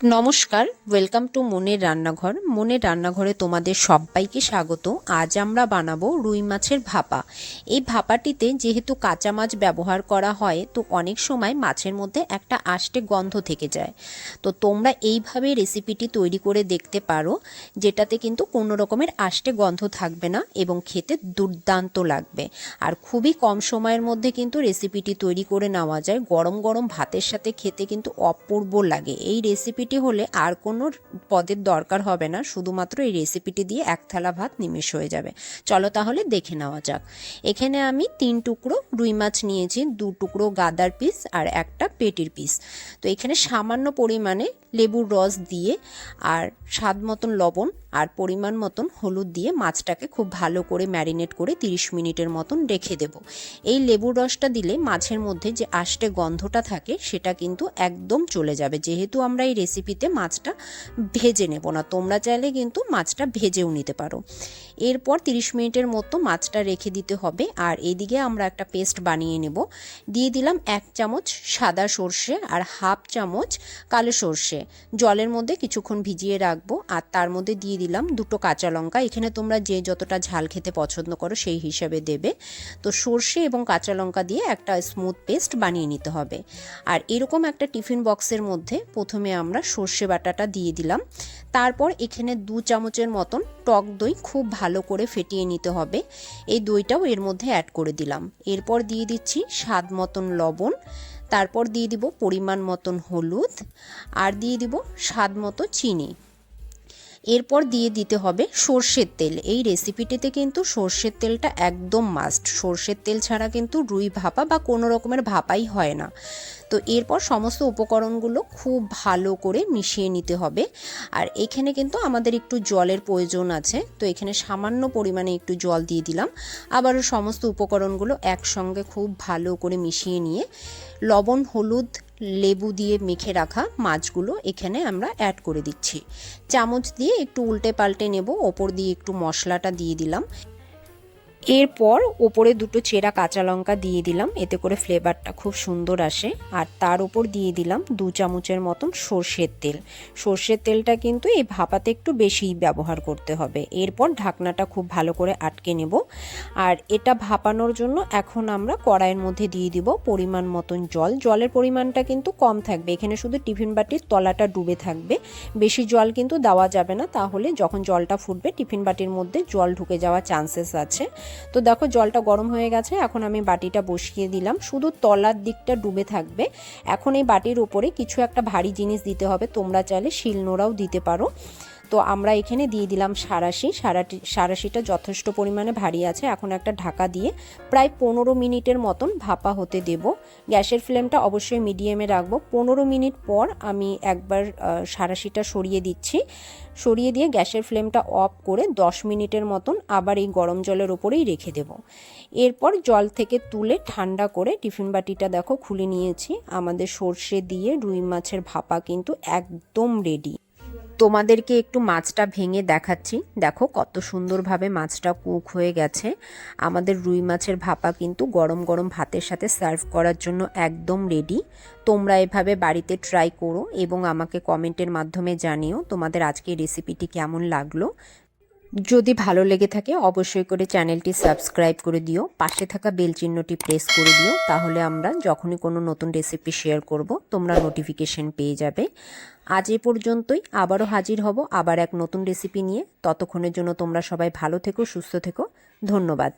নমস্কার welcome to মনের রান্নাঘর। মনের রান্নাঘরে তোমাদের সবাইকে স্বাগত। আজ আমরা বানাবো রুই মাছের ভাপা। এই ভাপাটিতে যেহেতু কাঁচা মাছ ব্যবহার করা হয়, তো অনেক সময় মাছের মধ্যে একটা আষ্টে গন্ধ থেকে যায়। তো তোমরা এইভাবে রেসিপিটি তৈরি করে দেখতে পারো, যেটাতে কিন্তু কোনো রকমের আষ্টে গন্ধ থাকবে না এবং খেতে দুর্দান্ত লাগবে। আর খুবই কম সময়ের মধ্যে কিন্তু রেসিপিটি তৈরি করে নেওয়া যায়। গরম গরম ভাতের সাথে খেতে কিন্তু অপূর্ব লাগে। এই রেসিপিটি হলে আর কোনো পদের দরকার হবে না, শুধুমাত্র এই রেসিপিটি দিয়ে এক থালা ভাত নিমেষ হয়ে যাবে। চলো তাহলে দেখে নেওয়া যাক। এখানে আমি তিন টুকরো রুই মাছ নিয়েছি, দু টুকরো গাদার পিস আর একটা পেটির পিস। তো এখানে সামান্য পরিমাণে লেবুর রস দিয়ে আর স্বাদ মতন লবণ আর পরিমাণ মতন হলুদ দিয়ে মাছটাকে খুব ভালো করে ম্যারিনেট করে 30 মিনিটের মতন রেখে দেব। এই লেবুর রসটা দিলে মাছের মধ্যে যে আষ্টে গন্ধটা থাকে, সেটা কিন্তু একদম চলে যাবে। যেহেতু আমরা এই রেসিপিতে মাছটা ভেজে নেব না, তোমরা চাইলে কিন্তু মাছটা ভেজেও নিতে পারো। এরপর 30 মিনিটের মতো মাছটা রেখে দিতে হবে। আর এদিকে আমরা একটা পেস্ট বানিয়ে নেব। দিয়ে দিলাম এক চামচ সাদা সর্ষে আর হাফ চামচ কালো সর্ষে। জলের মধ্যে কিছুক্ষণ ভিজিয়ে রাখব। আর তার মধ্যে দিয়ে দিলাম দুটো কাঁচা লঙ্কা। এখানে তোমরা যে যতটা ঝাল খেতে পছন্দ করো সেই হিসাবে দেবে। তো সর্ষে এবং কাঁচা লঙ্কা দিয়ে একটা স্মুথ পেস্ট বানিয়ে নিতে হবে। আর এরকম একটা টিফিন বক্সের মধ্যে প্রথমে আমরা সর্ষে বাটাটা দিয়ে দিলাম। তারপর এখানে দু চামচের মতন টক দই খুব ভালো করে ফেটিয়ে নিতে হবে। এই দইটাও এর মধ্যে অ্যাড করে দিলাম। এরপর দিয়ে দিচ্ছি স্বাদ মতন লবণ। তারপর দিয়ে দিব পরিমাণ মতন হলুদ। আর দিয়ে দিব স্বাদ মতো চিনি। এরপর দিয়ে দিতে হবে সর্ষের তেল। এই রেসিপিটিতে কিন্তু সর্ষের তেলটা একদম মাস্ট সর্ষের তেল ছাড়া কিন্তু রুই ভাপা বা কোনো রকমের ভাপাই হয় না। তো এরপর সমস্ত উপকরণগুলো খুব ভালো করে মিশিয়ে নিতে হবে। আর এখানে কিন্তু আমাদের একটু জলের প্রয়োজন আছে। তো এখানে সামান্য পরিমাণে একটু জল দিয়ে দিলাম। আবারও সমস্ত উপকরণগুলো একসঙ্গে খুব ভালো করে মিশিয়ে নিয়ে লবণ, হলুদ লেবু দিয়ে মেখে রাখা মাছগুলো এখানে আমরা অ্যাড করে দিচ্ছি। চামচ দিয়ে একটু উল্টে পাল্টে নেব, ওপর দিয়ে একটু মশলাটা দিয়ে দিলাম। এরপর ওপরে দুটো চেরা কাঁচা লঙ্কা দিয়ে দিলাম, এতে করে ফ্লেভারটা খুব সুন্দর আসে। আর তার উপর দিয়ে দিলাম দু চামচের মতন সর্ষের তেল। সর্ষের তেলটা কিন্তু এই ভাপাতে একটু বেশিই ব্যবহার করতে হবে। এরপর ঢাকনাটা খুব ভালো করে আটকে নেব। আর এটা ভাপানোর জন্য এখন আমরা কড়াইয়ের মধ্যে দিয়ে দিব পরিমাণ মতন জল। জলের পরিমাণটা কিন্তু কম থাকবে। এখানে শুধু টিফিন বাটির তলাটা ডুবে থাকবে। বেশি জল কিন্তু দেওয়া যাবে না। তাহলে যখন জলটা ফুটবে, টিফিন বাটির মধ্যে জল ঢুকে যাওয়ার চান্সেস আছে। তো দেখো, জলটা গরম হয়ে গেছে, এখন আমি বাটিটা বসিয়ে দিলাম। শুধু তলার দিকটা ডুবে থাকবে। এখন এই বাটির উপরে কিছু একটা ভারী জিনিস দিতে হবে, তোমরা চাইলে শিলনোড়াও দিতে পারো। তো আমরা এখানে দিয়ে দিলাম সারাশি। সারাটি সারাশিটা যথেষ্ট পরিমাণে ভারী আছে। এখন একটা ঢাকা দিয়ে প্রায় পনেরো মিনিটের মতন ভাপা হতে দেব। গ্যাসের ফ্লেমটা অবশ্যই মিডিয়ামে রাখব। পনেরো মিনিট পর আমি একবার সারাশিটা সরিয়ে দিচ্ছি। সরিয়ে দিয়ে গ্যাসের ফ্লেমটা অফ করে দশ মিনিটের মতন আবার এই গরম জলের ওপরেই রেখে দেব। এরপর জল থেকে তুলে ঠান্ডা করে টিফিন বাটিটা দেখো খুলে নিয়েছি। আমাদের সর্ষে দিয়ে রুই মাছের ভাপা কিন্তু একদম রেডি তোমাদেরকে একটু মাছটা ভেঙে দেখাচ্ছি। দেখো কত সুন্দরভাবে মাছটা কুক হয়ে গেছে। আমাদের রুই মাছের ভাপা কিন্তু গরম গরম ভাতের সাথে সার্ভ করার জন্য একদম রেডি। তোমরা এভাবে বাড়িতে ট্রাই করো এবং আমাকে কমেন্টের মাধ্যমে জানিও তোমাদের আজকে রেসিপিটি কেমন লাগল। যদি ভালো লেগে থাকে, অবশ্যই করে চ্যানেলটি সাবস্ক্রাইব করে দিও, পাশে থাকা বেল চিহ্নটি প্রেস করে দিও, তাহলে আমরা যখনই কোনো নতুন রেসিপি শেয়ার করব, তোমরা নোটিফিকেশন পেয়ে যাবে। আজ এ পর্যন্তই, আবারও হাজির হব আবার এক নতুন রেসিপি নিয়ে। ততক্ষণের জন্য তোমরা সবাই ভালো থেকো, সুস্থ থেকো। ধন্যবাদ।